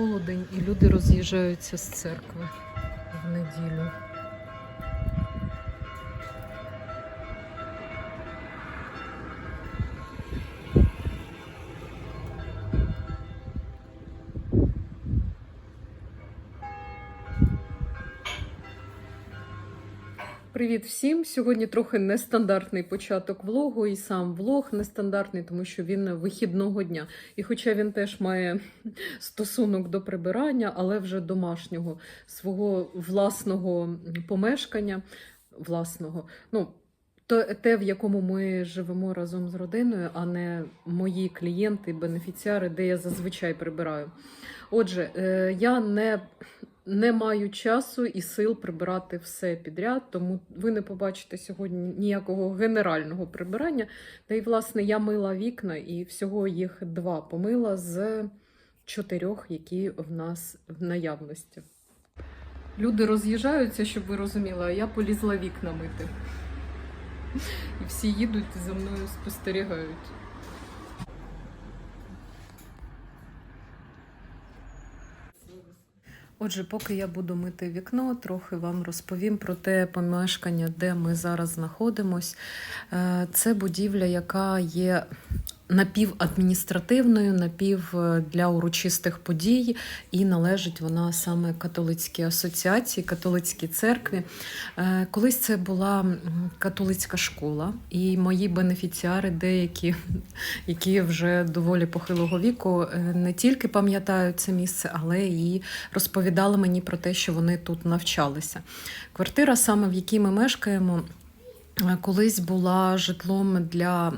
полудень, і люди роз'їжджаються з церкви в неділю. Привіт всім! Сьогодні трохи нестандартний початок влогу, і сам влог нестандартний, тому що він вихідного дня. І хоча він теж має стосунок до прибирання, але вже домашнього свого власного помешкання, власного, ну, те, в якому ми живемо разом з родиною, а не мої клієнти, бенефіціари, де я зазвичай прибираю. Отже, е, я не не маю часу і сил прибирати все підряд, тому ви не побачите сьогодні ніякого генерального прибирання. Та й, власне, я мила вікна і всього їх два помила з чотирьох, які в нас в наявності. Люди роз'їжджаються, щоб ви розуміли, а я полізла вікна мити. І всі їдуть за мною спостерігають. Отже, поки я буду мити вікно, трохи вам розповім про те помешкання, де ми зараз знаходимось. Е, Це будівля, яка є напівадміністративною, напів е, для урочистих подій, і належить вона саме католицькій асоціації, католицькій церкві. Е, Колись це була католицька школа, і мої бенефіціари, деякі, які вже доволі похилого віку, е, не тільки пам'ятають це місце, але і розповідали мені про те, що вони тут навчалися. Квартира, саме в якій ми мешкаємо. Е, Колись була житлом для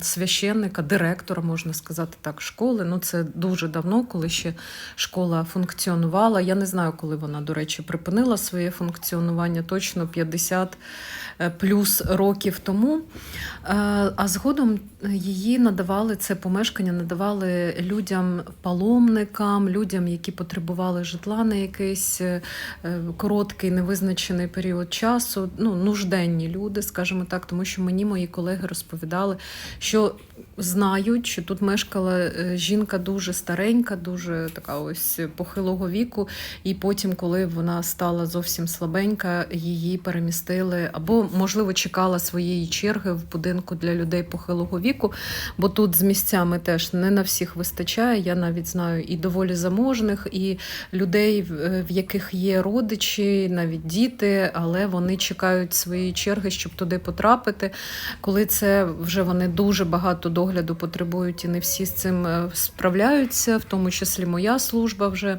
священника, директора, можна сказати так, школи. Ну це дуже давно, коли ще школа функціонувала. Я не знаю, коли вона, до речі, припинила своє функціонування, точно 50 е, плюс років тому. Е, А згодом її надавали це помешкання, надавали людям, паломникам, людям, які потребували житла на якийсь короткий невизначений період часу. Ну, нужденні люди, скажімо так, тому що мені мої колеги розповідали, що знають, що тут мешкала е, жінка дуже старенька, дуже така ось похилого віку. І потім, коли вона стала зовсім слабенька, її перемістили або, можливо, чекала своєї черги в будинку для людей похилого віку, бо тут з місцями теж не на всіх вистачає. Я навіть знаю і доволі заможних, і людей, в в яких є родичі, навіть діти, але вони чекають своєї черги, щоб туди потрапити. Коли це вже вони дуже багато догляду потребують, і не всі з цим е, справляються, в тому числі моя служба вже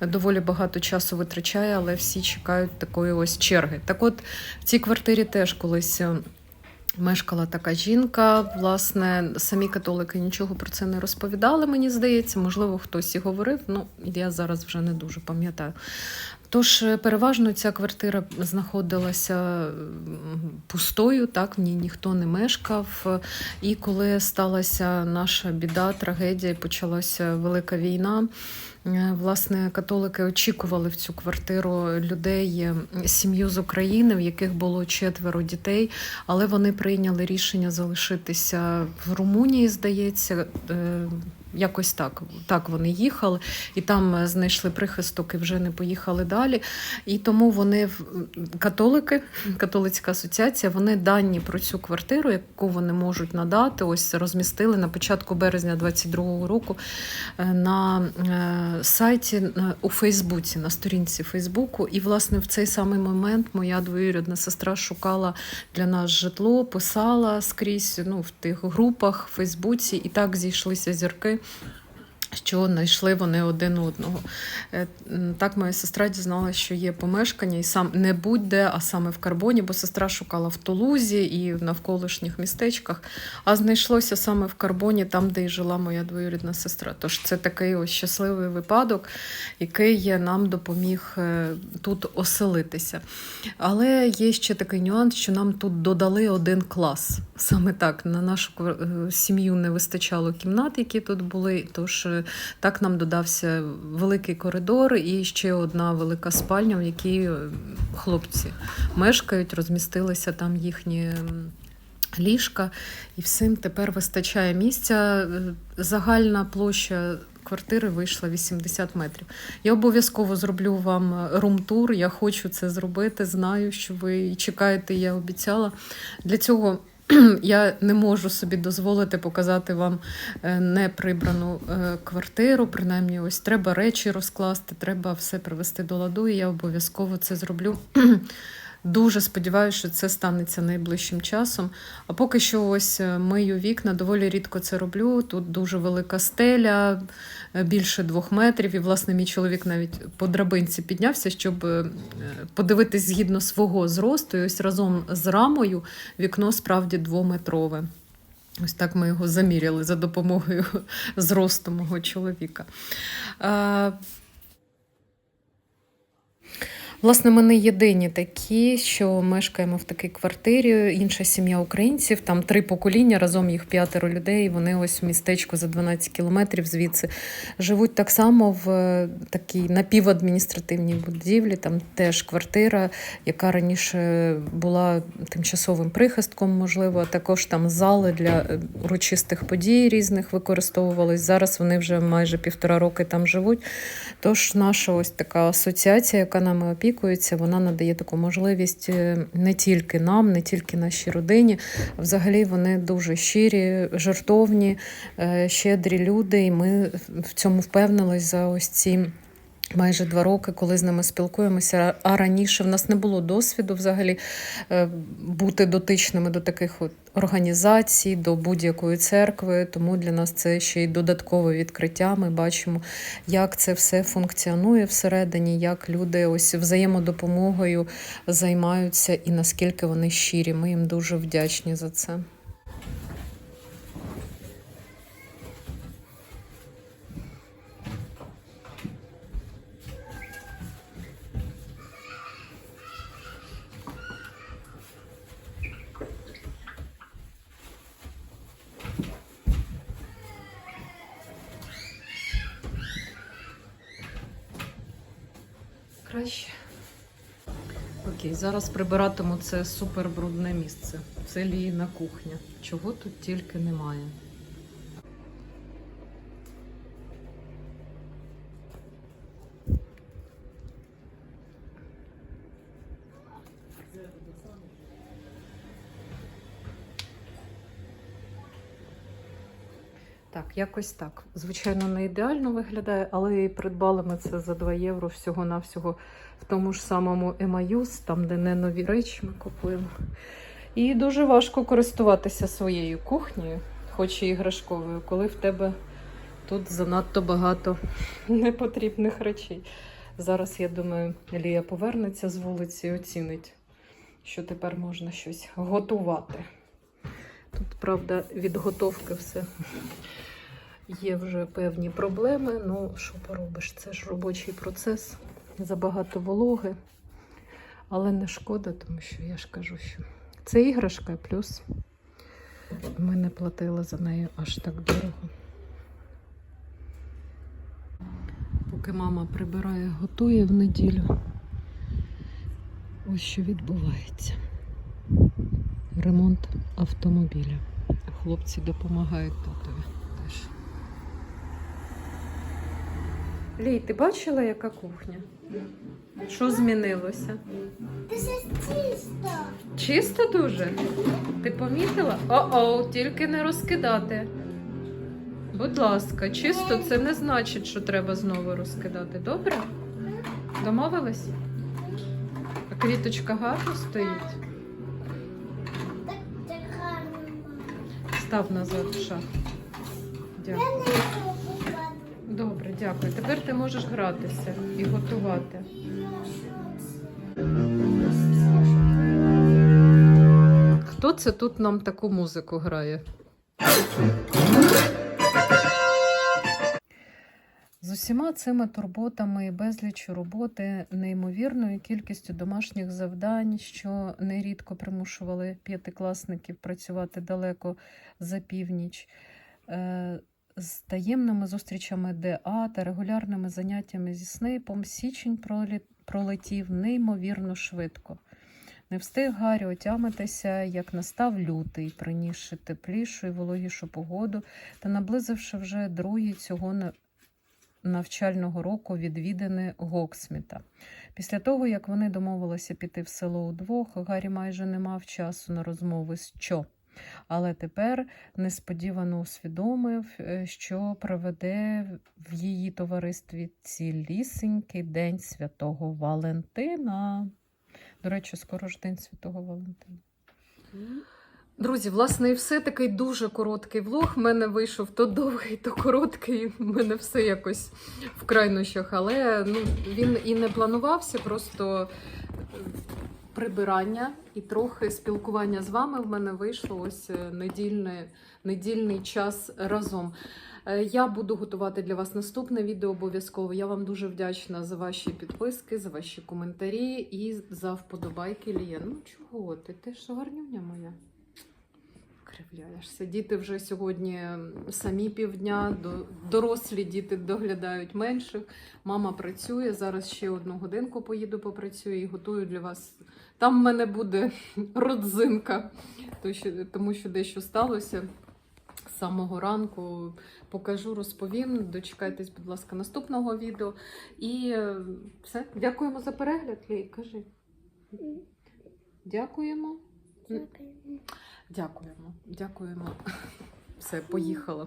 доволі багато часу витрачає, але всі чекають такої ось черги. Так от в цій квартирі теж колись. е, Мешкала така жінка, власне, самі католики нічого про це не розповідали, мені здається. Можливо, хтось і говорив, ну я зараз вже не дуже пам'ятаю. Тож, е, переважно ця квартира знаходилася пустою, так, в ній ніхто не мешкав. І коли сталася наша біда, трагедія, почалася велика війна. е, Власне, католики очікували в цю квартиру людей, е, сім'ю з України, в яких було четверо дітей, але вони прийняли рішення залишитися в Румунії, здається. Якось так. Так вони їхали, і там е, знайшли прихисток і вже не поїхали далі. І тому вони католики, католицька асоціація, вони дані про цю квартиру, яку вони можуть надати, ось розмістили на початку березня 22-го року е, на е, сайті у Фейсбуці, на сторінці Фейсбуку. І, власне, в цей самий момент моя двоюрідна сестра шукала для нас житло, писала скрізь ну, в тих групах в Фейсбуці, і так зійшлися зірки. Що знайшли вони один одного. Е, Так моя сестра дізналася, що є помешкання, і сам не будь-де, а саме в Карбоні, бо сестра шукала в Тулузі і в навколишніх містечках, а знайшлося саме в Карбоні, там, де і жила моя двоюрідна сестра. Тож це такий ось щасливий випадок, який нам допоміг е, тут оселитися. Але є ще такий нюанс, що нам тут додали один клас. Саме так, на нашу е, сім'ю не вистачало кімнат, які тут були. Тож е, так нам додався великий коридор і ще одна велика спальня, в якій е, хлопці мешкають, розмістилися там їхні. Ліжка і всім тепер вистачає місця. Загальна площа квартири вийшла 80 метрів. Я обов'язково зроблю вам рум-тур. Я хочу це зробити. Знаю, що ви чекаєте, я обіцяла. Для цього я не можу собі дозволити показати вам е, неприбрану е, квартиру. Принаймні, ось треба речі розкласти, треба все привести до ладу, і я обов'язково це зроблю. Дуже сподіваюся, що це станеться найближчим часом. А поки що, ось е, мию вікна, доволі рідко це роблю. Тут дуже велика стеля, е, більше двох метрів. І, власне, мій чоловік навіть по драбинці піднявся, щоб е, подивитись згідно свого зросту. І ось разом з рамою вікно справді двометрове. Ось так ми його заміряли за допомогою зросту мого чоловіка. Власне, ми не єдині такі, що мешкаємо в такій квартирі. Інша сім'я українців, там три покоління, разом їх п'ятеро людей. Вони ось в містечку за 12 кілометрів звідси живуть так само в е, такій напівадміністративній будівлі. Там теж квартира, яка раніше була тимчасовим прихистком, можливо. Також там зали для е, урочистих подій різних використовувались. Зараз вони вже майже півтора роки там живуть. Тож наша ось така асоціація, яка нами опікується, вона надає таку можливість е, не тільки нам, не тільки нашій родині. Взагалі вони дуже щирі, жартовні, е, щедрі люди, і ми в цьому впевнились за ось ці. Майже два роки, коли з ними спілкуємося. А раніше в нас не було досвіду взагалі е, бути дотичними до таких от організацій, до будь-якої церкви. Тому для нас це ще й додаткове відкриття. Ми бачимо, як це все функціонує всередині, як люди ось взаємодопомогою займаються і наскільки вони щирі. Ми їм дуже вдячні за це. Краще. Окей, зараз прибиратиму це супер брудне місце. Це Ліїна кухня. Чого тут тільки немає. Так, якось так. Звичайно, не ідеально виглядає, але і придбали ми це за 2 євро всього-навсього в тому ж самому Емаюс, там, де не нові речі ми купуємо. І дуже важко користуватися своєю кухнею, хоч і іграшковою, коли в тебе тут занадто багато непотрібних речей. Зараз, я думаю, Лія повернеться з вулиці і оцінить, що тепер можна щось готувати. Тут, правда, від готовки все є вже певні проблеми. Ну, що поробиш? Це ж робочий процес, забагато вологи, але не шкода, тому що я ж кажу, що це іграшка, плюс ми не платили за неї аж так дорого. Поки мама прибирає, готує в неділю. Ось що відбувається. Ремонт автомобіля. Хлопці допомагають татові теж. Лій, ти бачила, яка кухня? Що змінилося? Це чисто. Чисто дуже? Ти помітила? О-о, тільки не розкидати. Будь ласка, чисто це не значить, що треба знову розкидати. Добре? Домовились? А квіточка гарно стоїть. Став назад в шафу. Дякую. Добре, дякую. Тепер ти можеш гратися і готувати. Хто це тут нам таку музику грає? З усіма цими турботами і безліччю роботи, неймовірною кількістю домашніх завдань, що нерідко примушували п'ятикласників працювати далеко за північ, е, з таємними зустрічами ДА та регулярними заняттями зі снейпом, січень пролетів неймовірно швидко. Не встиг Гаррі отямитися, як настав лютий, принісши теплішу і вологішу погоду та наблизивши вже другий цього навчального року відвідини Гоксміта. Після того, як вони домовилися піти в село удвох, Гаррі майже не мав часу на розмови з Чо. Але тепер несподівано усвідомив, е, що проведе в її товаристві цілісінький день святого Валентина. До речі, скоро ж день святого Валентина. Друзі, власне, і все такий дуже короткий влог. В мене вийшов то довгий, то короткий. В мене все якось в крайнощах, але ну, він і не планувався, просто прибирання і трохи спілкування з вами в мене вийшло ось е, недільне, недільний час разом. Е, Я буду готувати для вас наступне відео обов'язково. Я вам дуже вдячна за ваші підписки, за ваші коментарі і за вподобайки Лія. Ну чого ти? Ти ж гарнюня моя. Кривляєшся. Діти вже сьогодні самі півдня, дорослі діти доглядають менших. Мама працює. Зараз ще одну годинку поїду попрацюю і готую для вас. Там в мене буде родзинка, тому що дещо сталося з самого ранку. Покажу, розповім. Дочекайтесь, будь ласка, наступного відео. І е, все. Дякуємо за перегляд. Лей, кажи. Дякуємо. Дякуємо. Дякуємо. Все, поїхала.